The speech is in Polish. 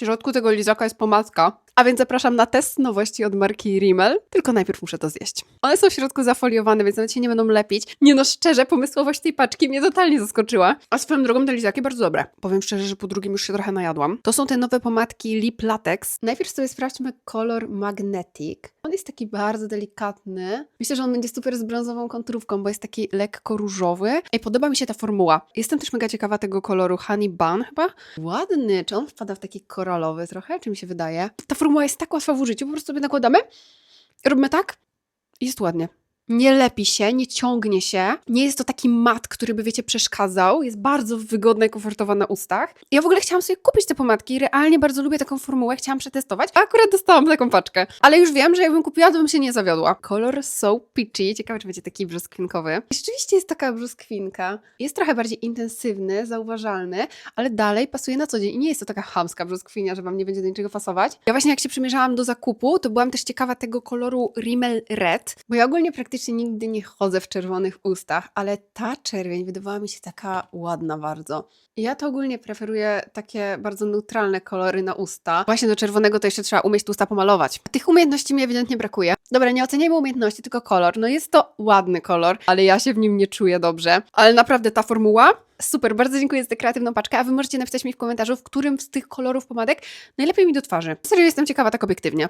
środku tego lizaka jest pomadka. A więc zapraszam na test nowości od marki Rimmel. Tylko najpierw muszę to zjeść. One są w środku zafoliowane, więc nawet się nie będą lepić. Nie no, szczerze, pomysłowość tej paczki mnie totalnie zaskoczyła. A swoją drogą te lizaki bardzo dobre. Powiem szczerze, że po drugim już się trochę najadłam. To są te nowe pomadki Lip Latex. Najpierw sobie sprawdźmy kolor Magnetic. On jest taki bardzo delikatny. Myślę, że on będzie super z brązową konturówką, bo jest taki lekko różowy. Ej, podoba mi się ta formuła. Jestem też mega ciekawa tego koloru Honey Bun chyba. Ładny. Czy on wpada w taki koralowy trochę? Czy mi się wydaje? Ta formuła jest tak łatwa w użyciu. Po prostu sobie nakładamy. Robimy tak. i Jest ładnie. Nie lepi się, nie ciągnie się. Nie jest to taki mat, który by, wiecie, przeszkadzał. Jest bardzo wygodna i komfortowa na ustach. Ja w ogóle chciałam sobie kupić te pomadki. Realnie bardzo lubię taką formułę, chciałam przetestować. A akurat dostałam taką paczkę. Ale już wiem, że jakbym kupiła, to bym się nie zawiodła. Kolor So Peachy. Ciekawe, czy będzie taki brzoskwinkowy. Rzeczywiście jest taka brzoskwinka. Jest trochę bardziej intensywny, zauważalny, ale dalej pasuje na co dzień. I nie jest to taka chamska brzoskwinia, że wam nie będzie do niczego pasować. Ja właśnie jak się przymierzałam do zakupu, to byłam też ciekawa tego koloru Rimmel Red, bo ja ogólnie praktycznie nigdy nie chodzę w czerwonych ustach, ale ta czerwień wydawała mi się taka ładna bardzo. Ja to ogólnie preferuję takie bardzo neutralne kolory na usta. Właśnie do czerwonego to jeszcze trzeba umieć usta pomalować. Tych umiejętności mi ewidentnie brakuje. Dobra, nie oceniajmy umiejętności, tylko kolor. No jest to ładny kolor, ale ja się w nim nie czuję dobrze. Ale naprawdę ta formuła Super, bardzo dziękuję za tę kreatywną paczkę, a wy możecie napisać mi w komentarzu, w którym z tych kolorów pomadek najlepiej mi do twarzy. Serio jestem ciekawa tak obiektywnie.